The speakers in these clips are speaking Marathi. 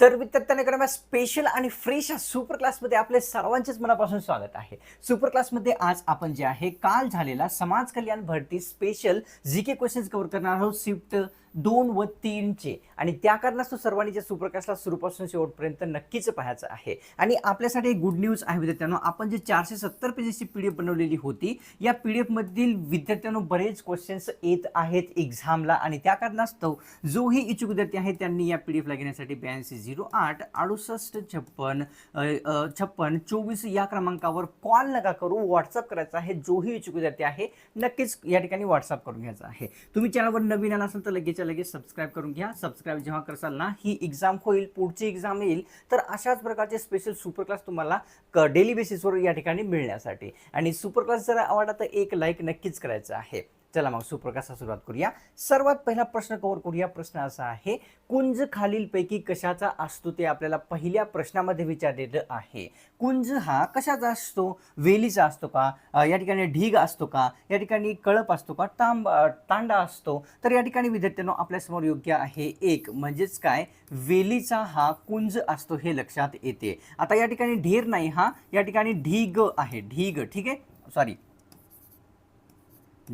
तर विद्यार्थ्यांना स्पेशल आणि फ्रेश सुपर क्लासमध्ये आपले सर्वांचेच मनापासून स्वागत आहे. सुपर क्लासमध्ये आज आपण जे आहे काल झालेला समाज कल्याण भरती special G K questions cover करणार आहोत. स्विफ्ट दोन व तीनचे. आणि त्या कारणास्तव सर्वांनी जे सुप्रकाशला सुरूपासून शेवटपर्यंत नक्कीच पाहायचं आहे. आणि आपल्यासाठी एक गुड न्यूज आहे विद्यार्थ्यांनो. आपण जे चारशे सत्तर पेजेसची पी डी एफ बनवलेली होती या पी डी एफमधील विद्यार्थ्यांनो बरेच क्वेश्चन्स येत आहेत एक्झामला आणि त्या कारणास्तव जोही इच्छुक विद्यार्थी आहे त्यांनी या पी डी एफला घेण्यासाठी ब्याऐंशी झिरो आठ अडुसष्ट छप्पन छप्पन चोवीस या क्रमांकावर कॉल नका करू. व्हॉट्सअप करायचा आहे जोही इच्छुक विद्यार्थी आहे नक्कीच या ठिकाणी व्हॉट्सअप करून घ्यायचा आहे. तुम्ही चॅनलवर नवीन आला असाल तर लगेच लगेचच्या लगेच सबस्क्राईब करून घ्या. सबस्क्राईब जेव्हा करसाल ना ही एक्झाम होईल पुढची एक्झाम येईल तर अशाच प्रकारचे स्पेशल सुपर क्लास तुम्हाला डेली बेसिसवर या ठिकाणी मिळण्यासाठी. आणि सुपर क्लास जर आवडला तर एक लाईक नक्कीच करायचं आहे. चला मग सुप्रकाशा सुरुवात करूया. सर्वात पहिला प्रश्न कव्हर करूया. प्रश्न असा आहे कुंज खालीलपैकी कशाचा असतो ते आपल्याला पहिल्या प्रश्नामध्ये विचारलेलं आहे. कुंज हा कशाचा असतो? वेलीचा असतो का? या ठिकाणी ढीग असतो का? या ठिकाणी कळप असतो का? तांब तांडा असतो. तर या ठिकाणी विद्यार्थ्यांनो आपल्यासमोर योग्य आहे एक. म्हणजेच काय? वेलीचा हा कुंज असतो हे लक्षात येते. आता या ठिकाणी ढेर नाही हा. या ठिकाणी ढीग आहे. ढीग ठीक आहे? सॉरी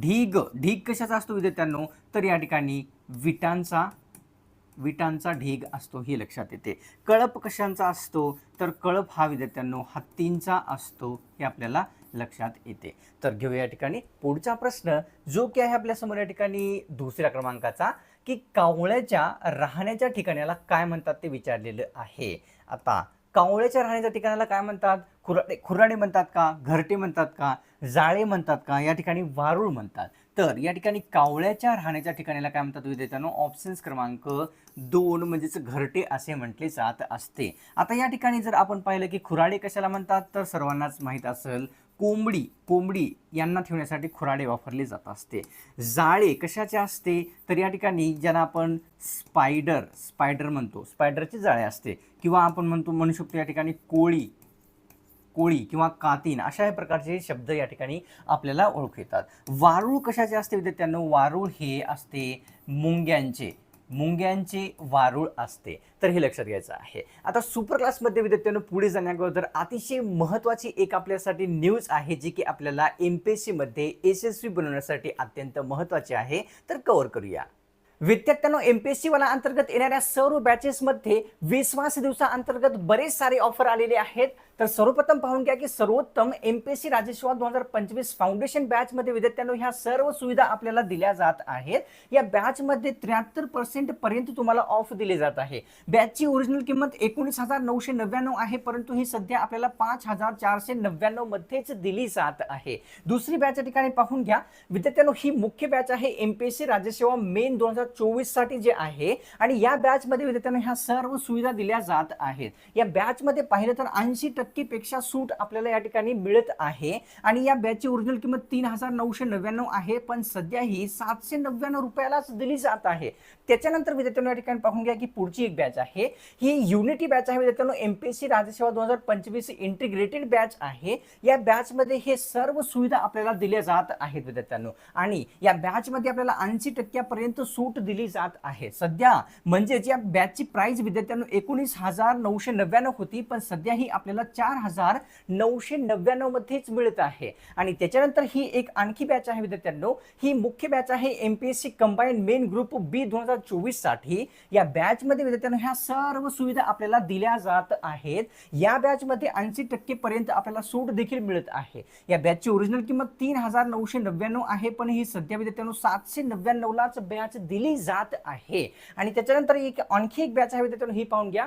ढीग ढीग कशाचा असतो विद्यार्थ्यांनो? तर या ठिकाणी विटांचा विटांचा ढीग असतो हे लक्षात येते. कळप कशांचा असतो? तर कळप हा विद्यार्थ्यांनो हत्तींचा असतो हे आपल्याला लक्षात येते. तर घेऊया या ठिकाणी पुढचा प्रश्न जो की आहे आपल्यासमोर या ठिकाणी दुसऱ्या क्रमांकाचा की कावळ्याच्या राहण्याच्या ठिकाणाला काय म्हणतात ते विचारलेलं आहे. आता कावळ्याच्या राहण्याच्या ठिकाणाला काय म्हणतात? खुराडे खुराडे म्हणतात का? घरटे म्हणतात का? जाळे म्हणतात का? या ठिकाणी वारुळ म्हणतात. तर या ठिकाणी कावळ्याच्या राहण्याच्या ठिकाणाला काय म्हणतात विद्यार्थ्यांनो ऑप्शन्स क्रमांक दोन म्हणजेच घरटे असे म्हटले जात असते. आता या ठिकाणी जर आपण पाहिलं की खुराडे कशाला म्हणतात? तर सर्वांनाच माहीत असेल कोंबडी कोंबडी यांना ठेवण्यासाठी खुराडे वापरले जात असते. जाळे कशाचे असते? तर या ठिकाणी ज्यांना आपण स्पायडर स्पायडर म्हणतो स्पायडरचे जाळे असते. किंवा आपण म्हणतो म्हणू शकतो या ठिकाणी कोळी कोळी किंवा कातीन अशा प्रकारचे शब्द या ठिकाणी आपल्याला ओळख येतात. वारूळ कशाचे असते विद्यार्थ्यांनो? वारूळ हे असते मुंग्यांचे. मुंग्यांचे वारूळ असते. तर हे लक्षात घ्यायचं आहे. आता सुपर क्लासमध्ये विद्यार्थ्यांनो पुढे जाण्याअगोदर अतिशय महत्त्वाची एक आपल्यासाठी न्यूज आहे जी की आपल्याला एम पी एस सीमध्ये यशस्वी बनवण्यासाठी अत्यंत महत्त्वाची आहे. तर कव्हर करूया. विद्यार्थ्यांनो एम पी एस सी वाला अंतर्गत येणाऱ्या सर्व बॅचेसमध्ये विश्वास दिवसाअंतर्गत बरेच सारे ऑफर आलेले आहेत. तर सर्वप्रथम पाहून घ्या की सर्वोत्तम एम पी एस सी राजसेवा दोन हजार पंचवीस फाउंडेशन बॅचमध्ये विद्यार्थ्यांनो ह्या सर्व सुविधा आपल्याला दिल्या जात आहेत. या बॅचमध्ये त्र्याहत्तर पर्सेंट पर्यंत तुम्हाला ऑफ दिले जात आहे. बॅचची ओरिजिनल किंमत एकोणीस हजार नऊशे नव्याण्णव आहे परंतु ही सध्या आपल्याला पाच हजार चारशे नव्याण्णव मध्येच दिली जात आहे. दुसरी बॅच ठिकाणी पाहून घ्या. विद्यार्थ्यांनो ही मुख्य बॅच आहे एम पी एस सी राज्यसेवा मेन दोन हजार चोवीससाठी जे आहे आणि या बॅच मध्ये ह्या सर्व सुविधा दिल्या जात आहेत. या बॅच मध्ये पाहिलं तर ऐंशी टक्के पेक्षा सूट आपल्याला या ठिकाणी मिळत आहे. आणि या बॅचची ओरिजिनल किंमत तीन हजार नऊशे नव्याण्णव आहे पण सध्या ही सातशे नव्याण्णव रुपयालाच दिली जात आहे. त्याच्यानंतर विद्यार्थ्यांनो या ठिकाणी पाहून घ्या की पुढची एक बॅच आहे. ही युनिटी बॅच आहे विद्यार्थ्यांनो. सी राज्यसेवा दोन हजार पंचवीस इंटिग्रेटेड बॅच आहे. या बॅचमध्ये हे सर्व सुविधा आपल्याला दिल्या जात आहेत विद्यार्थ्यांनो. आणि या बॅचमध्ये आपल्याला ऐंशी टक्क्यापर्यंत सूट दिली जात आहे. सध्या म्हणजेच या बॅचची प्राइस विद्यार्थ्यांनो एकोणीस हजार नऊशे नव्याण्णव होती पण सध्या ही आपल्याला चार हजार नऊशे नव्याण्णव मध्येच मिळत आहे. आणि त्याच्यानंतर ही एक आणखी बॅच आहे विद्यार्थ्यांनो. ही मुख्य बॅच आहे M P S C combine main group B दोन हजार चोवीससाठी या बॅच मध्ये ह्या सर्व सुविधा आपल्याला दिल्या जात आहेत. या बॅचमध्ये ऐंशी टक्के पर्यंत आपल्याला सूट देखील मिळत आहे. या बॅचची ओरिजिनल किंमत तीन हजार नऊशे नव्याण्णव आहे पण ही सध्या विद्यार्थ्यांनो सातशे नव्याण्णवलाच बॅच दिली जात आहे. आणि त्याच्यानंतर एक आणखी एक बॅच आहे विद्यार्थ्यांनो ही पाहून घ्या.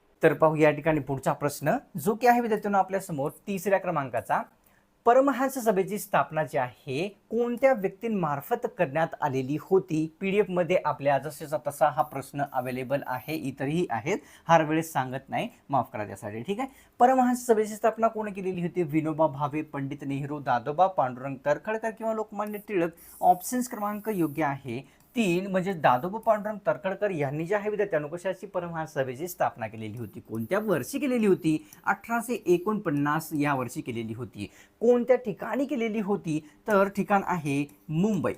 तर पाहू या ठिकाणी पुढचा प्रश्न. जो की आहे विद्यार्थ्यांना आपल्यासमोर तिसऱ्या क्रमांकाचा. परमहंस सभेची स्थापना जी आहे कोणत्या व्यक्तींमार्फत करण्यात आलेली होती? पी डी एफमध्ये आपल्या जसेचा तसा हा प्रश्न अवेलेबल आहे इतरही आहेत. हर वेळेस सांगत नाही माफ करा त्यासाठी ठीक आहे? परमहंस सभेची स्थापना कोण केलेली होती? विनोबा भावे पंडित नेहरू दादोबा पांडुरंग तरखडकर किंवा लोकमान्य टिळक. ऑप्शन्स क्रमांक योग्य आहे. तीन म्हणजे दादोबा पांडुरंग तर्खडकर यांनी जे आहे विद्यार्थी अनुकशाची परमहंस सभेची स्थापना केलेली होती. कोणत्या वर्षी केलेली होती? अठराशे एकोणपन्नास या वर्षी केलेली होती. कोणत्या ठिकाणी केलेली होती? तर ठिकाण आहे मुंबई.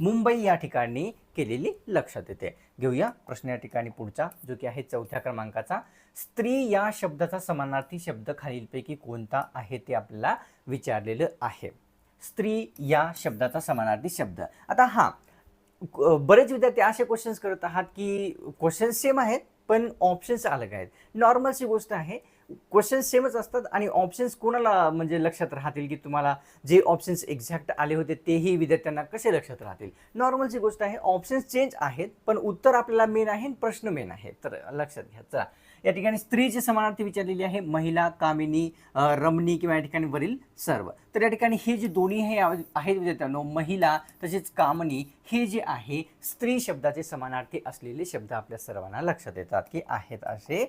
मुंबई या ठिकाणी केलेली लक्षात येते. घेऊया प्रश्न या ठिकाणी पुढचा जो की आहे चौथ्या क्रमांकाचा. स्त्री या शब्दाचा समानार्थी शब्द खालीलपैकी कोणता आहे ते आपल्याला विचारलेलं आहे. स्त्री या शब्दाचा समानार्थी शब्द. आता हा बरेच विद्यार्थी असे क्वेश्चन्स करत आहात की क्वेश्चन्स सेम आहेत पण ऑप्शन्स अलग आहेत. नॉर्मलची गोष्ट आहे क्वेश्चन्स सेमच असतात आणि ऑप्शन्स कोणाला म्हणजे लक्षात राहतील की तुम्हाला जे ऑप्शन्स एक्झॅक्ट आले होते तेही विद्यार्थ्यांना कसे लक्षात राहतील? नॉर्मलची गोष्ट आहे ऑप्शन्स चेंज आहेत पण उत्तर आपल्याला मेन आहे आणि प्रश्न मेन आहे. तर लक्षात घ्या. चला. या ठिकाणी स्त्रीची समानार्थी विचारलेली आहे महिला कामिनी रमणी किंवा या ठिकाणी वरील सर्व. तर या ठिकाणी हे जे दोन्ही हे आहेत विद्यार्थ्यांनो महिला तसेच कामनी हे जे आहे स्त्री शब्दाचे समानार्थी असलेले शब्द आपल्या सर्वांना लक्षात येतात की आहेत असे.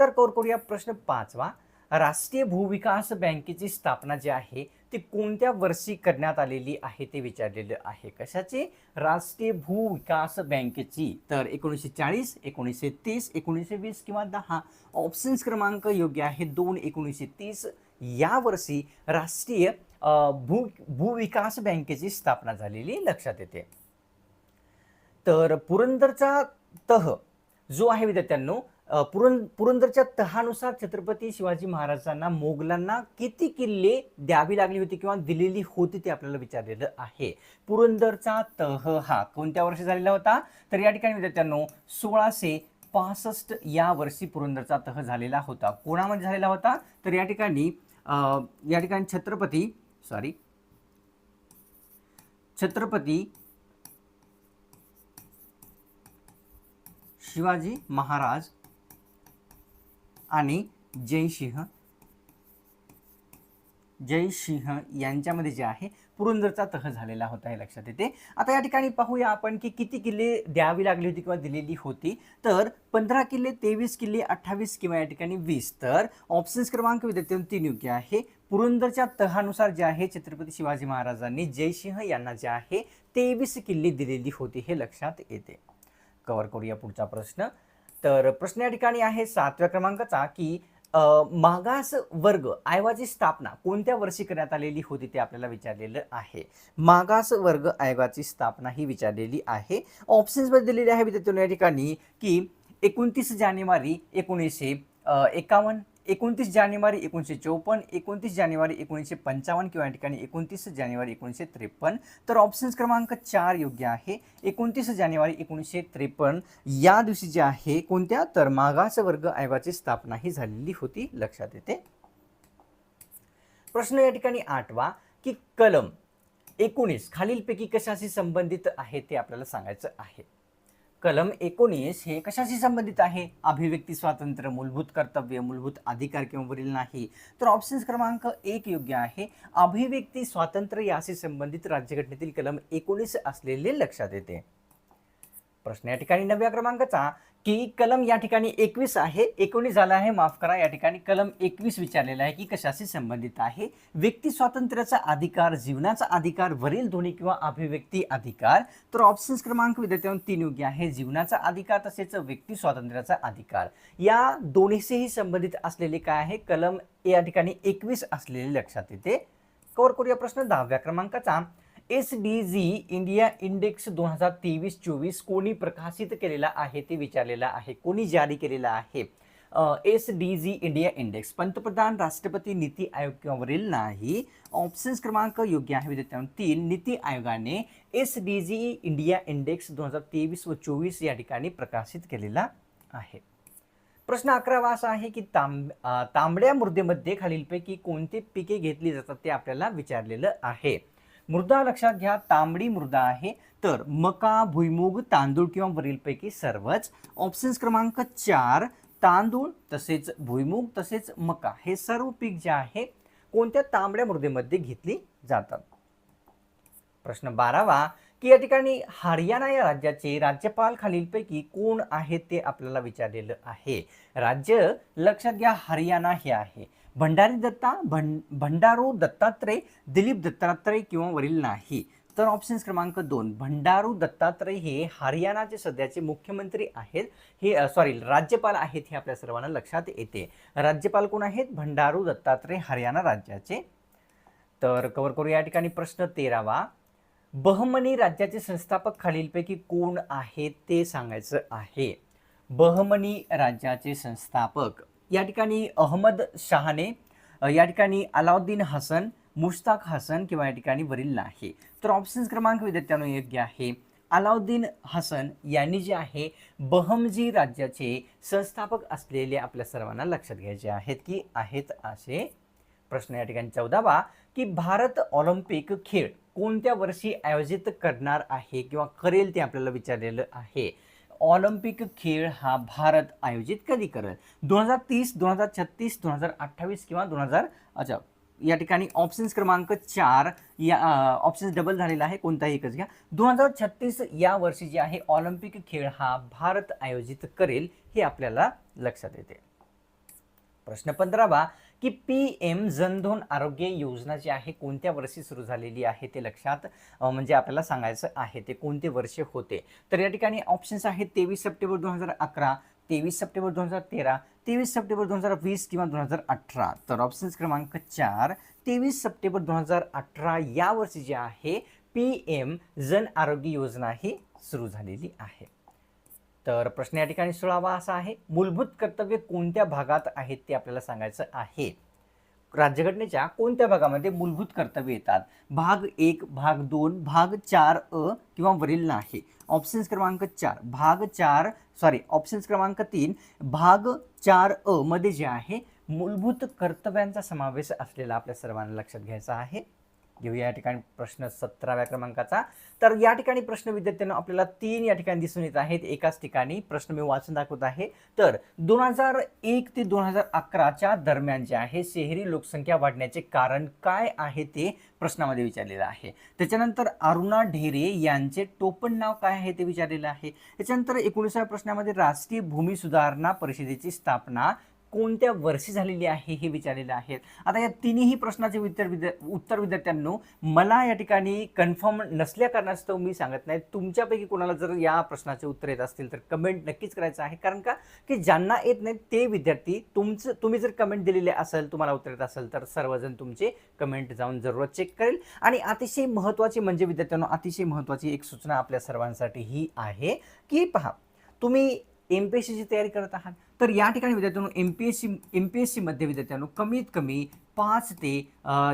तर कोर करूया प्रश्न पाचवा. राष्ट्रीय भूविकास बँकेची स्थापना जी आहे ती कोणत्या वर्षी करण्यात आलेली आहे ते विचारलेलं आहे. कशाची? राष्ट्रीय भूविकास बँकेची. तर एकोणीसशे चाळीस एकोणीसशे तीस एकोणीसशे वीस किंवा दहा ऑप्शन्स क्रमांक योग्य आहे. दोन एकोणीसशे तीस या वर्षी राष्ट्रीय भू भूविकास बँकेची स्थापना झालेली लक्षात येते. तर पुरंदरचा तह जो आहे विद्यार्थ्यांनो पुरं पुरंदरच्या तहानुसार छत्रपती शिवाजी महाराजांना मोगलांना किती किल्ले द्यावी लागली होती किंवा दिलेली होती ते आपल्याला विचारलेलं आहे. पुरंदरचा तह हा कोणत्या वर्षी झालेला होता? तर या ठिकाणी विद्यार्थ्यांनो सोळाशे पासष्ट या वर्षी पुरंदरचा तह झालेला होता. कोणामध्ये झालेला होता? तर या ठिकाणी या ठिकाणी छत्रपती सॉरी छत्रपती शिवाजी महाराज आणि जयसिंह जयसिंह यांच्यामध्ये जे आहे पुरंदरचा तह झालेला होता हे लक्षात येते. आता या ठिकाणी पाहूया आपण की किती किल्ले द्यावी लागली होती किंवा दिलेली होती. तर पंधरा किल्ले तेवीस किल्ले अठ्ठावीस किंवा या ठिकाणी वीस. तर ऑप्शन्स क्रमांक विद्यार्थ्यांनो तीन योग्य आहे. पुरंदरच्या तहानुसार जे आहे छत्रपती शिवाजी महाराजांनी जयसिंह यांना जे आहे तेवीस किल्ले दिलेली होती हे लक्षात येते. कव्हर करूया पुढचा प्रश्न. तर प्रश्न या ठिकाणी आहे सातव्या क्रमांकाचा की मागास वर्ग आयोगाची स्थापना कोणत्या वर्षी करण्यात आलेली होती ते आपल्याला विचारलेलं आहे. मागास वर्ग आयोगाची स्थापना ही विचारलेली आहे. ऑप्शन्समध्ये दिलेली आहे विद्यार्थ्यांना या ठिकाणी की एकोणतीस जानेवारी एकोणीसशे एकावन्न. एकोणतीस जानेवारी एकोणीसशे चौपन्न एकोणतीस जानेवारी एकोणीसशे पंचावन्न किंवा या ठिकाणी एकोणतीस जानेवारी एकोणीसशे त्रेपन्न. तर ऑप्शन्स क्रमांक चार योग्य आहे. एकोणतीस जानेवारी एकोणीसशे त्रेपन्न या दिवशी जे आहे कोणत्या? तर मागास वर्ग आयोगाची स्थापना ही झालेली होती. लक्षात येते. प्रश्न या ठिकाणी आठवा की कलम एकोणीस खालीलपैकी कशाशी संबंधित आहे ते आपल्याला सांगायचं आहे. कलम एकोणीस हे कशाशी संबंधित आहे? अभिव्यक्ती स्वातंत्र्य मूलभूत कर्तव्य मूलभूत अधिकार किंवा वरील नाही. तर ऑप्शन्स क्रमांक एक योग्य आहे. अभिव्यक्ती स्वातंत्र्य याशी संबंधित राज्यघटनेतील कलम एकोणीस असलेले लक्षात येते. प्रश्न या ठिकाणी नवव्या क्रमांकाचा. की कलम या ठिकाणी एकवीस आहे एकोणीस झाला आहे माफ करा या ठिकाणी कलम एकवीस विचारलेला आहे की कशाशी संबंधित आहे? व्यक्ती स्वातंत्र्याचा अधिकार जीवनाचा अधिकार वरील दोन्ही किंवा अभिव्यक्ती अधिकार. तर ऑप्शन्स क्रमांक विद्यार्थ्यांना तीन योग्य आहे. जीवनाचा अधिकार तसेच व्यक्ती स्वातंत्र्याचा अधिकार. या दोन्हीशीही संबंधित असलेले काय आहे? कलम या ठिकाणी एकवीस असलेले लक्षात येते. कवर करूया प्रश्न दहाव्या क्रमांकाचा. S D G India index दोन हजार तेवीस चोवीस कोणी प्रकाशित केलेला आहे ते विचारलेलं आहे कोणी जारी केलेला आहे? S D G India index. पंतप्रधान राष्ट्रपती नीती आयोगावरील नाही ऑप्शन्स क्रमांक योग्य आहे विद्यार्थ्यांनो तीन. नीती आयोगाने S D G India index दोन हजार तेवीस व चोवीस या ठिकाणी प्रकाशित केलेला आहे. प्रश्न अकरावा असा आहे की तांब तांबड्या मृदेमध्ये खालीलपैकी कोणती पिके घेतली जातात ते आपल्याला विचारलेलं आहे. मृदा लक्षात घ्या तांबडी मृदा आहे. तर मका भुईमुग तांदूळ किंवा वरीलपैकी सर्वच. ऑप्शन्स क्रमांक चार तांदूळ तसेच भुईमुग तसेच मका. हे सर्व पीक जे आहे कोणत्या तांबड्या मृदेमध्ये घेतली जातात? प्रश्न बारावा की या ठिकाणी हरियाणा या राज्याचे राज्यपाल खालीलपैकी कोण आहेत ते आपल्याला विचारलेलं आहे? राज्य लक्षात घ्या हरियाणा हे आहे. भंडारी दत्ता भं भंडारू दत्तात्रय दिलीप दत्तात्रय किंवा वरील नाही. तर ऑप्शन्स क्रमांक दोन भंडारू दत्तात्रय हे हरियाणाचे सध्याचे मुख्यमंत्री आहेत. हे सॉरी राज्यपाल आहेत हे आपल्या सर्वांना लक्षात येते. राज्यपाल कोण आहेत? भंडारू दत्तात्रय हरियाणा राज्याचे. तर कवर करू या ठिकाणी प्रश्न तेरावा. बहमनी राज्याचे संस्थापक खालीलपैकी कोण आहेत ते सांगायचं आहे. बहमनी राज्याचे संस्थापक या ठिकाणी अहमद शहाने या ठिकाणी अलाउद्दीन हसन मुश्ताक हसन किंवा या ठिकाणी वरील नाही. तर ऑप्शन्स क्रमांक विद्यार्थ्यानं योग्य आहे अलाउद्दीन हसन यांनी जे आहे बहमजी राज्याचे संस्थापक असलेले आपल्या सर्वांना लक्षात घ्यायचे आहेत की आहेत असे प्रश्न या ठिकाणी चौदावा की भारत ऑलिम्पिक खेळ कोणत्या वर्षी आयोजित करणार आहे किंवा करेल ते आपल्याला विचारलेलं आहे? ऑलिम्पिक खेळ हा भारत आयोजित कधी करेल दोन हजार तीस दोन हजार छत्तीस दोन हजार अठ्ठावीस किंवा दोन हजार अच्छा या ठिकाणी ऑप्शन्स क्रमांक चार या ऑप्शन्स डबल झालेला आहे कोणताही एकच घ्या. दोन हजार छत्तीस या वर्षी जे आहे ऑलिम्पिक खेळ हा भारत आयोजित करेल हे आपल्याला लक्षात येते. प्रश्न पंधरावा की पी एम जनधन आरोग्य योजना जी आहे कोणत्या वर्षी सुरू झालेली आहे ते लक्षात म्हणजे आपल्याला सांगायचं आहे ते कोणते वर्ष होते? तर या ठिकाणी ऑप्शन्स आहेत तेवीस सप्टेंबर दोन हजार अकरा तेवीस सप्टेंबर दोन हजार तेरा तेवीस सप्टेंबर दोन हजार वीस किंवा दोन हजार अठरा. तर ऑप्शन्स क्रमांक चार तेवीस सप्टेंबर दोन हजार अठरा या वर्षी जे आहे पी एम जन आरोग्य योजना ही सुरू झालेली आहे. तर प्रश्न या ठिकाणी सोळावा असा आहे. मूलभूत कर्तव्य कोणत्या भागात आहेत ते आपल्याला सांगायचं आहे. राज्यघटनेच्या कोणत्या भागामध्ये मूलभूत कर्तव्य येतात? भाग एक भाग दोन भाग चार अ किंवा वरील नाही. ऑप्शन्स क्रमांक चार भाग चार सॉरी ऑप्शन्स क्रमांक तीन भाग चार अ मध्ये जे आहे मूलभूत कर्तव्यांचा समावेश असलेला आपल्या सर्वांना लक्षात घ्यायचा आहे. घेऊया या ठिकाणी प्रश्न सतराव्या क्रमांकाचा. तर या ठिकाणी प्रश्न विद्यार्थ्यांना आपल्याला तीन या ठिकाणी दिसून येत आहेत. एकाच ठिकाणी प्रश्न मी वाचून दाखवत आहे. तर दोन हजार एक ते दोन हजार अकराच्या दरम्यान जे आहे शहरी लोकसंख्या वाढण्याचे कारण काय आहे ते प्रश्नामध्ये विचारलेलं आहे. त्याच्यानंतर अरुणा ढेरे यांचे टोपण नाव काय आहे ते विचारलेलं आहे. त्याच्यानंतर एकोणीसाव्या प्रश्नामध्ये राष्ट्रीय भूमी सुधारणा परिषदेची स्थापना कोणत्या वर्षी झालेली आहे हे विचारलेले आहेत. आता या तिन्ही प्रश्नाचे उत्तर विद्या उत्तर विद्यार्थ्यांनो मला या ठिकाणी कन्फर्म नसल्या कारणास्तव मी सांगत नाही. तुमच्यापैकी कोणाला जर या प्रश्नाचे उत्तर येत असतील तर कमेंट नक्कीच करायचं आहे. कारण का? की ज्यांना येत नाही ते विद्यार्थी तुमचं तुम्ही जर कमेंट दिलेले असेल तुम्हाला उत्तर येत असेल तर सर्वजण तुमचे कमेंट जाऊन जरूर चेक करेल. आणि अतिशय महत्त्वाची म्हणजे विद्यार्थ्यांनो अतिशय महत्त्वाची एक सूचना आपल्या सर्वांसाठी ही आहे की पहा तुम्ही एम पी एस सीची तयारी करत आहात. तर या ठिकाणी विद्यार्थ्यांनो M P S C M P S सीमध्ये विद्यार्थ्यांनो कमीत कमी पाच ते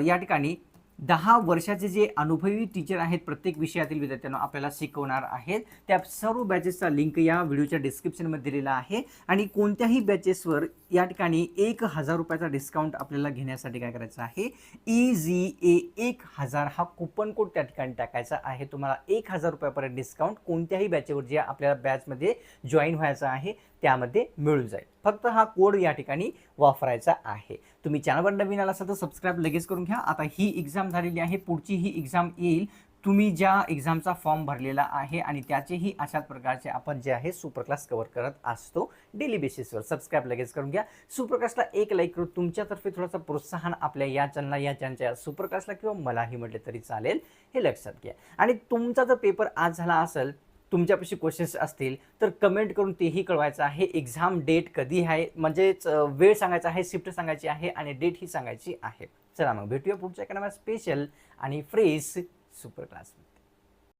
या ठिकाणी दहा वर्षाचे जे अनुभवी टीचर आहेत प्रत्येक विषयातील विद्यार्थ्यांना आपल्याला शिकवणार आहेत. त्या सर्व बॅचेसचा लिंक या व्हिडिओच्या डिस्क्रिप्शनमध्ये दिलेला आहे. आणि कोणत्याही बॅचेसवर या ठिकाणी एक हजार रुपयाचा डिस्काउंट आपल्याला घेण्यासाठी काय करायचं आहे? ई जी ए एक हजार हा कुपन कोड त्या ठिकाणी टाकायचा आहे. तुम्हाला एक हजार रुपयापर्यंत डिस्काउंट कोणत्याही बॅचेवर जे आपल्याला बॅचमध्ये जॉईन व्हायचं आहे त्यामध्ये मिळून जाईल. फक्त हा कोड या ठिकाणी वापरायचा आहे. तुम्ही चॅनलवर नवीन आला असाल तर सबस्क्राईब लगेच करून घ्या. आता ही एक्झाम झालेली आहे. पुढची ही एक्झाम येईल. तुम्ही ज्या एक्झामचा फॉर्म भरलेला आहे आणि त्याचेही अशाच प्रकारचे आपण जे आहे सुपर क्लास कव्हर करत असतो डेली बेसिसवर सबस्क्राईब लगेच करून घ्या. सुपर क्लासला एक लाईक करू तुमच्यातर्फे थोडासा प्रोत्साहन आपल्या या चॅनलला या चॅनलच्या सुपर क्लासला किंवा मलाही म्हटले तरी चालेल हे लक्षात घ्या. आणि तुमचा जर पेपर आज झाला असेल तुमच्यापाशी क्वेश्चन्स असतील तर कमेंट करून तेही कळवायचं आहे. एक्झाम डेट कधी आहे? म्हणजेच वेळ सांगायचा आहे शिफ्ट सांगायची आहे आणि डेट ही सांगायची आहे. चला मग भेटूया पुढच्या एका स्पेशल आणि फ्रेश सुपर क्लास